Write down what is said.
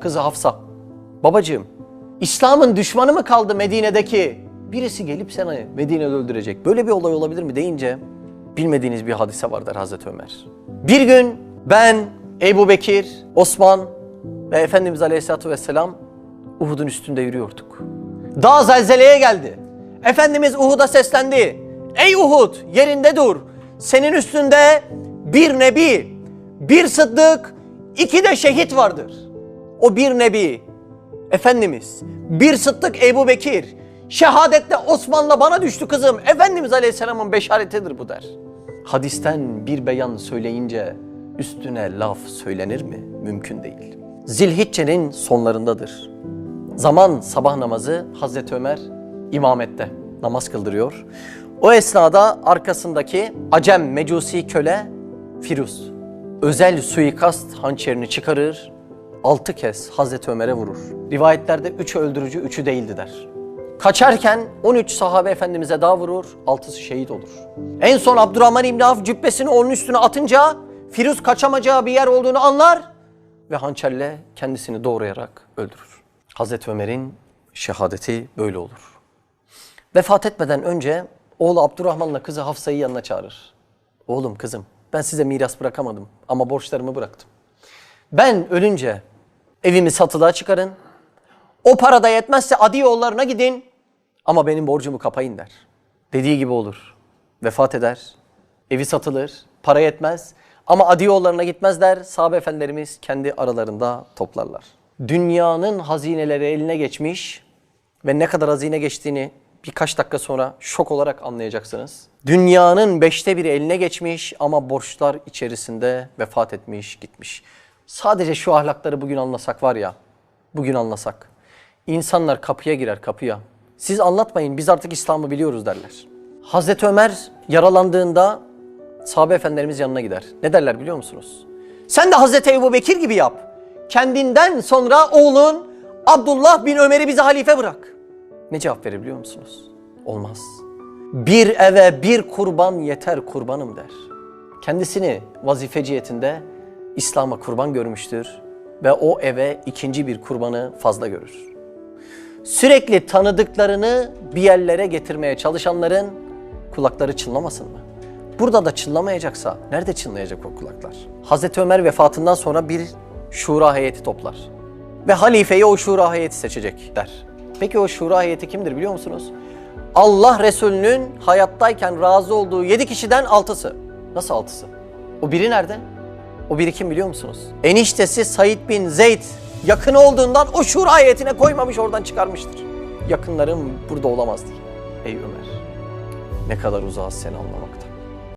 kızı Hafsa. Babacığım, İslam'ın düşmanı mı kaldı Medine'deki? Birisi gelip seni Medine'de öldürecek. Böyle bir olay olabilir mi deyince bilmediğiniz bir hadise var der Hazreti Ömer. Bir gün ben, Ebu Bekir, Osman ve Efendimiz Aleyhisselatü Vesselam Uhud'un üstünde yürüyorduk. Dağ zelzeleye geldi. Efendimiz Uhud'a seslendi. Ey Uhud yerinde dur. Senin üstünde bir nebi, bir sıddık, iki de şehit vardır. O bir nebi, Efendimiz, bir sıddık Ebu Bekir, şehadette Osman'la bana düştü kızım. Efendimiz Aleyhisselam'ın beşaretidir bu der. Hadisten bir beyan söyleyince üstüne laf söylenir mi? Mümkün değil. Zilhicce'nin sonlarındadır. Zaman sabah namazı Hazreti Ömer imamette namaz kıldırıyor. O esnada arkasındaki Acem mecusi köle Firuz özel suikast hançerini çıkarır, altı kez Hazreti Ömer'e vurur. Rivayetlerde üçü öldürücü, üçü değildi der. Kaçarken 13 sahabe efendimize daha vurur, altısı şehit olur. En son Abdurrahman İbni Avf cübbesini onun üstüne atınca Firuz kaçamayacağı bir yer olduğunu anlar ve hançerle kendisini doğrayarak öldürür. Hazreti Ömer'in şehadeti böyle olur. Vefat etmeden önce oğlu Abdurrahman'la kızı Hafsa'yı yanına çağırır. Oğlum kızım ben size miras bırakamadım ama borçlarımı bıraktım. Ben ölünce evimi satılığa çıkarın. O para da yetmezse adi yollarına gidin ama benim borcumu kapayın der. Dediği gibi olur. Vefat eder. Evi satılır. Para yetmez. Ama adi yollarına gitmezler. Sahabe efendilerimiz kendi aralarında toplarlar. Dünyanın hazineleri eline geçmiş ve ne kadar hazine geçtiğini birkaç dakika sonra şok olarak anlayacaksınız. Dünyanın beşte biri eline geçmiş ama borçlar içerisinde vefat etmiş, gitmiş. Sadece şu ahlakları bugün anlasak var ya, bugün anlasak. İnsanlar kapıya girer kapıya. Siz anlatmayın biz artık İslam'ı biliyoruz derler. Hazreti Ömer yaralandığında sahabe efendilerimiz yanına gider. Ne derler biliyor musunuz? Sen de Hazreti Ebu Bekir gibi yap. Kendinden sonra oğlun Abdullah bin Ömer'i bize halife bırak. Ne cevap verir biliyor musunuz? Olmaz. Bir eve bir kurban yeter kurbanım der. Kendisini vazife cihetinde İslam'a kurban görmüştür ve o eve ikinci bir kurbanı fazla görür. Sürekli tanıdıklarını bir yerlere getirmeye çalışanların kulakları çınlamasın mı? Burada da çınlamayacaksa nerede çınlayacak o kulaklar? Hazreti Ömer vefatından sonra bir şura heyeti toplar. Ve halifeyi o şura heyeti seçecek der. Peki o şura heyeti kimdir biliyor musunuz? Allah Resulü'nün hayattayken razı olduğu yedi kişiden altısı. Nasıl altısı? O biri nerede? O biri kim biliyor musunuz? Eniştesi Said bin Zeyd yakın olduğundan o şura heyetine koymamış oradan çıkarmıştır. Yakınlarım burada olamaz diye. Ey Ömer ne kadar uzağız seni anlamakta.